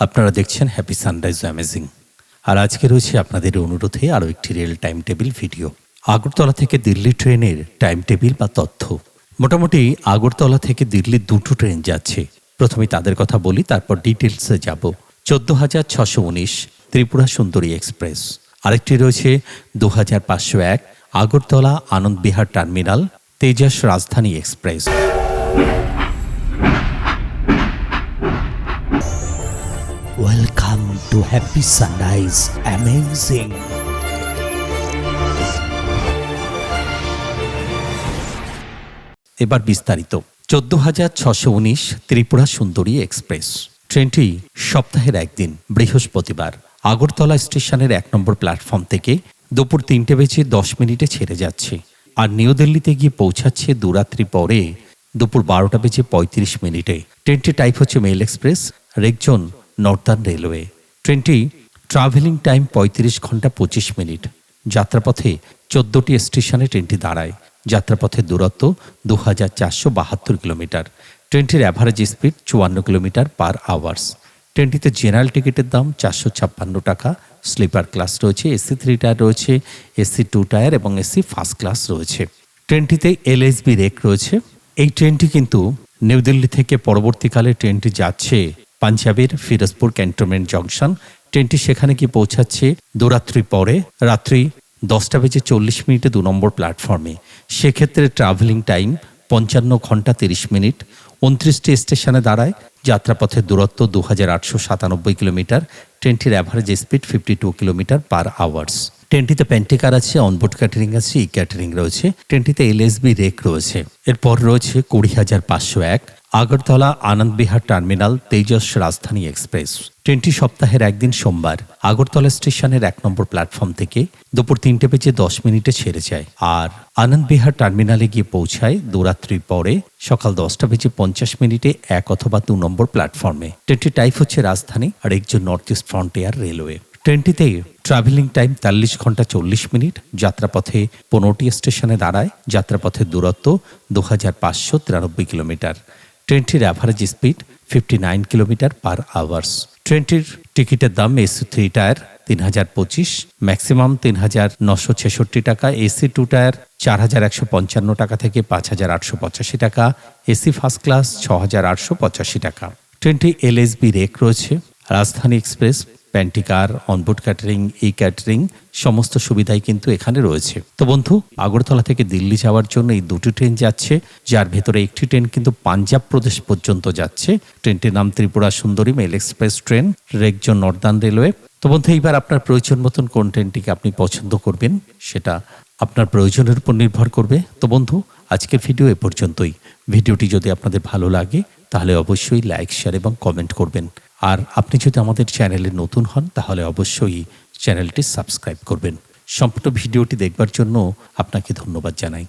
আপনারা দেখছেন happy sunrise amazing আর আজকে রয়েছে আপনাদের অনুরোধে আরও একটি rail time table video Agartala থেকে দিল্লি ট্রেনের টাইম টেবিল বা তথ্য। মোটামুটি আগরতলা থেকে দিল্লি দুটো ট্রেন যাচ্ছে। প্রথমে তাদের কথা বলি, তারপর ডিটেলসে যাব। চোদ্দ হাজার ছশো উনিশ ত্রিপুরা সুন্দরী এক্সপ্রেস। আরেকটি রয়েছে দু হাজার পাঁচশো এক Agartala Anand Vihar terminal Tejas Rajdhani express. To Happy Sunrise Amazing. এবার বিস্তারিত। চোদ্দ হাজার ছশো উনিশ ত্রিপুরা সুন্দরী এক্সপ্রেস। ট্রেনটি সপ্তাহের একদিন, বৃহস্পতিবার। আগরতলা স্টেশনের এক নম্বর প্ল্যাটফর্ম থেকে দুপুর তিনটে বেজে দশ মিনিটে ছেড়ে যাচ্ছে। আর নিউ দিল্লিতে গিয়ে পৌঁছাচ্ছে দুরাত্রি পরে দুপুর বারোটা বেজে পঁয়ত্রিশ মিনিটে। ট্রেনটি টাইপ হচ্ছে মেল এক্সপ্রেস রেকজন নর্দার্ন রেলওয়ে। ট্রেনটি ট্রাভেলিং টাইম পঁয়ত্রিশ ঘণ্টা পঁচিশ মিনিট। যাত্রাপথে চোদ্দটি স্টেশনে ট্রেনটি দাঁড়ায়। যাত্রাপথের দূরত্ব দু হাজার চারশো বাহাত্তর কিলোমিটার। ট্রেনটির অ্যাভারেজ স্পিড চুয়ান্ন কিলোমিটার পার আওয়ার্স ট্রেনটিতে জেনারেল টিকিটের দাম চারশো ছাপ্পান্ন টাকা। স্লিপার ক্লাস রয়েছে এসি থ্রি টায়ার রয়েছে এসি টু টায়ার এবং এসি ফার্স্ট ক্লাস রয়েছে। ট্রেনটিতে এলএসবি রেক রয়েছে। এই ট্রেনটি কিন্তু নিউ দিল্লি থেকে পরবর্তীকালে ট্রেনটি যাচ্ছে পাঞ্জাবের ফিরোজপুর ক্যান্টনমেন্ট জংশন। ট্রেনটি সেখানে গিয়ে পৌঁছাচ্ছে দুরাত্রি পরে, রাত্রি দশটা বেজে চল্লিশ মিনিটে দু নম্বর প্ল্যাটফর্মে। সেক্ষেত্রে ট্রাভেলিং টাইম পঞ্চান্ন ঘণ্টা তিরিশ মিনিট। উনত্রিশটি স্টেশনে দাঁড়ায়, যাত্রাপথের দূরত্ব দু হাজার আটশো সাতানব্বই কিলোমিটার। ট্রেনটির average speed fifty two kilometre per hours ট্রেনটিতে pantry car আছে অনবোর্ড ক্যাটারিং আছে ই ক্যাটারিং রয়েছে। ট্রেনটিতে এলএসবি রেক রয়েছে। এরপর রয়েছে কুড়ি হাজার পাঁচশো এক। Agartala Anand Vihar terminal Tejas Rajdhani express. ট্রেনটি সপ্তাহের একদিন সোমবার, আগরতলা স্টেশনের এক নম্বর প্ল্যাটফর্ম থেকে দুপুর তিনটে বেজে দশ মিনিটে ছেড়ে যায় আর আনন্দ বিহার টার্মিনালে গিয়ে পৌঁছায় দুরাত্রি পরে সকাল দশটা বেজে পঞ্চাশ মিনিটে এক অথবা দু নম্বর প্ল্যাটফর্মে। ট্রেনটি টাইপ হচ্ছে রাজধানী আর একজন নর্থ ইস্ট ফ্রন্টিয়ার রেলওয়ে। ট্রেনটিতে ট্রাভেলিং টাইম তেতাল্লিশ ঘণ্টা চল্লিশ মিনিট, যাত্রাপথে পনেরোটি স্টেশনে দাঁড়ায়, যাত্রাপথের দূরত্ব দু হাজার পাঁচশো তিরানব্বই কিলোমিটার। ট্রেনটির average speed fifty nine kilometre per hours ট্রেনটির টিকিটের দাম এসি থ্রি টায়ার তিন হাজার পঁচিশ ম্যাক্সিমাম তিন হাজার নশো ছেষট্টি টাকা এসি টু টায়ার চার হাজার একশো পঞ্চান্ন টাকা থেকে পাঁচ হাজার আটশো পঁচাশি টাকা এসি ফার্স্ট ক্লাস ছ হাজার আটশো পঁচাশি টাকা। ট্রেনটি এলএসবি রেক রয়েছে, Rajdhani express pantry car onboard catering, E catering, সমস্ত সুবিধাই কিন্তু এখানে রয়েছে। তো বন্ধু, আগরতলা থেকে দিল্লি যাওয়ার জন্য এই দুটি ট্রেন যাচ্ছে, যার ভেতরে একটি ট্রেন কিন্তু পাঞ্জাব প্রদেশ পর্যন্ত যাচ্ছে। ট্রেনটির নাম Tripura Sundari mail express train রেকজন northern railway. তো বন্ধু, এইবার আপনার প্রয়োজন মতন কোন ট্রেনটিকে আপনি পছন্দ করবেন, সেটা আপনার প্রয়োজনের উপর নির্ভর করবে। তো বন্ধু, আজকের ভিডিও এ পর্যন্তই। ভিডিওটি যদি আপনাদের ভালো লাগে, তাহলে অবশ্যই লাইক, শেয়ার এবং কমেন্ট করবেন। আর আপনি যদি আমাদের চ্যানেলে নতুন হন, তাহলে অবশ্যই চ্যানেলটি সাবস্ক্রাইব করবেন। সম্পূর্ণ ভিডিওটি দেখবার জন্য আপনাকে ধন্যবাদ জানাই।